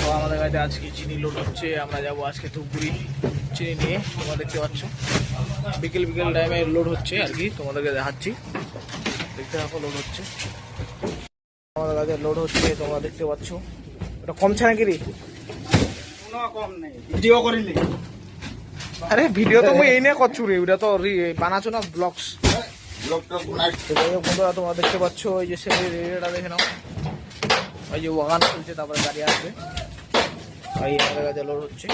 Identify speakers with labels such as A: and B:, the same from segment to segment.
A: তো আমাদের গাড়িতে আজকে চিনি লোড হচ্ছে আমরা যাব আজকে ধূপগুড়ি চিনি নিয়ে তোমরা দেখতে পাচ্ছ। বিকেল বিকেল টাইমে লোড হচ্ছে আর কি তোমাদেরকে দেখাচ্ছি। দেখতে থাকো লোড হচ্ছে। আমাদের গাড়িতে লোড হচ্ছে তোমরা দেখতে পাচ্ছ। এটা কমছে নাকি রে?
B: কম নেই ভিডিও
A: আরে ভিডিও তো মুই এই নিয়ে করছু রে ওটা তো বানাচ্ছো না ব্লগস বন্ধুরা তোমরা দেখতে পাচ্ছ এই যে রেডিওটা দেখে নাও। ওই যে ওয়াগান চলছে তারপরে গাড়ি আসবে। আমাদের কাছে লোড হচ্ছে।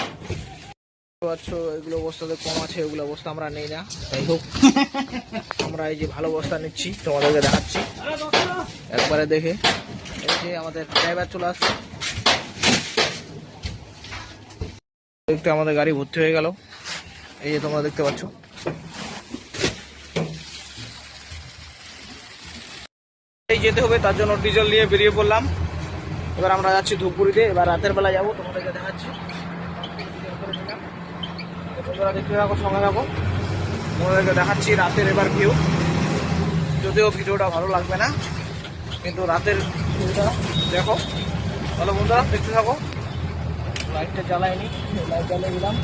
A: দেখতে এগুলো কম আছে আমরা নেই না। হোক, আমরা এই যে ভালো বস্তা নিচ্ছি, তোমাদেরকে দেখাচ্ছি। একবারে দেখে। আমাদের ড্রাইভার চলে আসছে। একটু আমাদের গাড়ি ভর্তি হয়ে গেল। এই যে তোমরা দেখতে পাচ্ছ। এই যেতে হবে, তার জন্য ডিজেল নিয়ে বেরিয়ে পড়লাম। এবার আমরা যাচ্ছি ধূপগুড়িতে, এবার রাতের বেলা যাব, তোমাদেরকে দেখাচ্ছি। দেখতে থাকো, সঙ্গে থাকো। তোমাদেরকে দেখাচ্ছি রাতের এবার ভিউ যদিও ভিডিওটা ভালো লাগবে না, কিন্তু রাতের ভিউটা দেখো। ভালো বন্ধুরা, দেখতে থাকো। লাইটটা জ্বালাইনি লাইট জ্বালিয়ে দিলাম।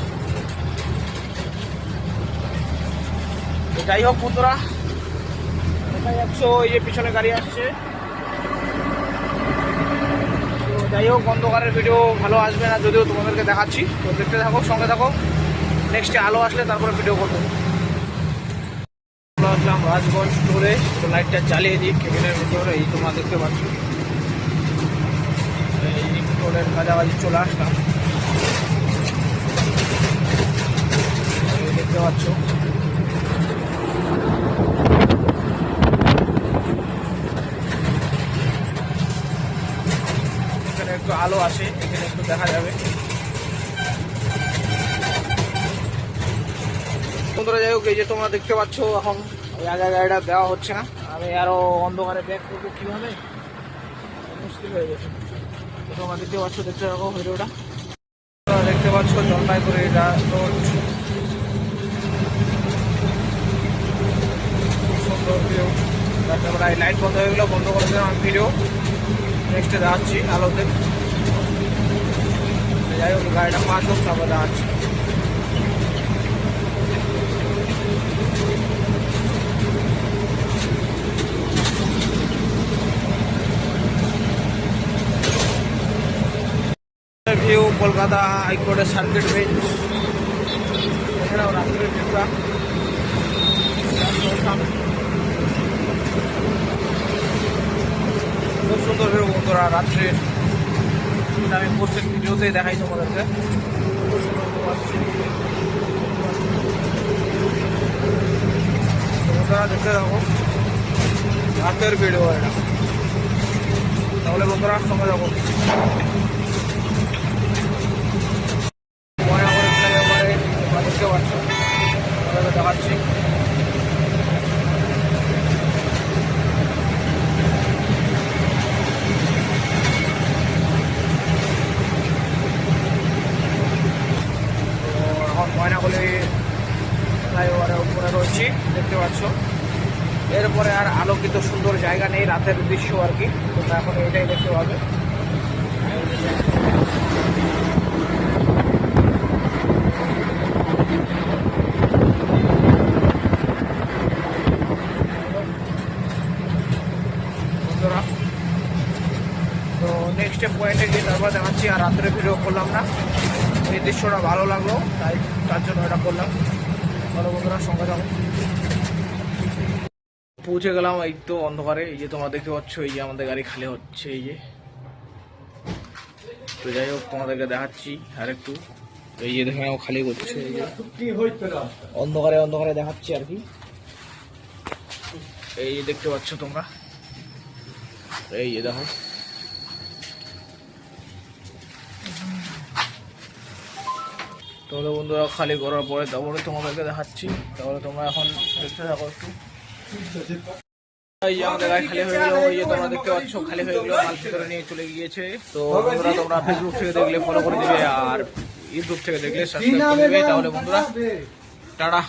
A: যাই হোক বন্ধুরা যে পিছনে গাড়ি আসছে। তো যাই হোক, অন্ধকারের ভিডিও ভালো আসবে না, যদিও তোমাদেরকে দেখাচ্ছি। তো দেখতে থাকো, সঙ্গে থাকো। নেক্সটে আলো আসলে তারপরে ভিডিও করব। আসলাম রাজগঞ্জ স্টোরে তো লাইটটা জ্বালিয়ে দিই কেবিনের ভিতরে, এই তোমরা দেখতে পাচ্ছ। এই স্টোরের কাছাকাছি চলে আসলাম। দেখতে পাচ্ছ। একটু আলো আসে এখানে একটু দেখা যাবে। বন্ধুরা যাই হোক এই যে তোমরা দেখতে পাচ্ছ এখন ওই আগে গাড়িটা দেওয়া হচ্ছে না। আমি আরও অন্ধকারে ব্যাক করব কীভাবে? মুশকিল হয়ে গেছে। তোমরা দেখতে পাচ্ছ দেখতে থাকো ভিডিওটা। দেখতে পাচ্ছ জলপাইগুড়ি এটা রোড। সুন্দর ভিউ তারপরে এই লাইট বন্ধ হয়ে গেলো বন্ধ করে দিলাম আমি ভিডিও নেক্সটে দেখাচ্ছি আলোতে। যাই হোক, গাড়িটা পাঁচ হোক, তারপর দেখাচ্ছি। ভিউ কলকাতা হাইকোর্টের সার্কিট বেঞ্চ এছাড়াও রাত্রের খুব সুন্দর ভিউ বন্ধুরা রাত্রের এটা আমি প্রত্যেক ভিডিওতেই দেখাই তোমাদেরকে। বন্ধুরা দেখতে থাকো। রাতের ভিডিও এটা তাহলে বন্ধুরা সঙ্গে যাব মনে দেখাচ্ছি তো এখন ময়নাগুলি ফ্লাইওভারের উপরে রয়েছি দেখতে পাচ্ছ। এরপরে আর আলোকিত সুন্দর জায়গা নেই রাতের দৃশ্য আর কি। তোমরা এখন এটাই দেখতে পাবে। তো নেক্সট পয়েন্টে গিয়ে তারপর দেখাচ্ছি, আর রাত্রে ভিডিও করলাম না। এই দৃশ্যটা ভালো লাগল, তাই তার জন্য এটা করলাম। ভালো বন্ধুরা, সঙ্গে থাকো। পৌঁছে গেলাম এই তো অন্ধকারে। এই যে তোমরা দেখতে পাচ্ছ, এই যে আমাদের গাড়ি খালি হচ্ছে, এই যে। তো যাই হোক, তোমাদেরকে দেখাচ্ছি আর একটু এই যে দেখে খালি করছে, এই যে। অন্ধকারে অন্ধকারে দেখাচ্ছি আর কি। এই যে দেখতে পাচ্ছ তোমরা। এই যে দেখো। তাহলে বন্ধুরা, খালি করার পরে তারপরে তোমাদেরকে দেখাচ্ছি। তাহলে তোমরা এখন দেখতে থাকো একটু। খালি হয়ে গেলো তোমরা দেখতে পাচ্ছ, খালি হয়ে গেলো নিয়ে চলে গিয়েছে। তো তোমরা ফেসবুক থেকে দেখলে ফলো করে দিবে, আর ইউটিউব থেকে দেখলে সাবস্ক্রাইব করে দিবে। তাহলে বন্ধুরা, টাটা।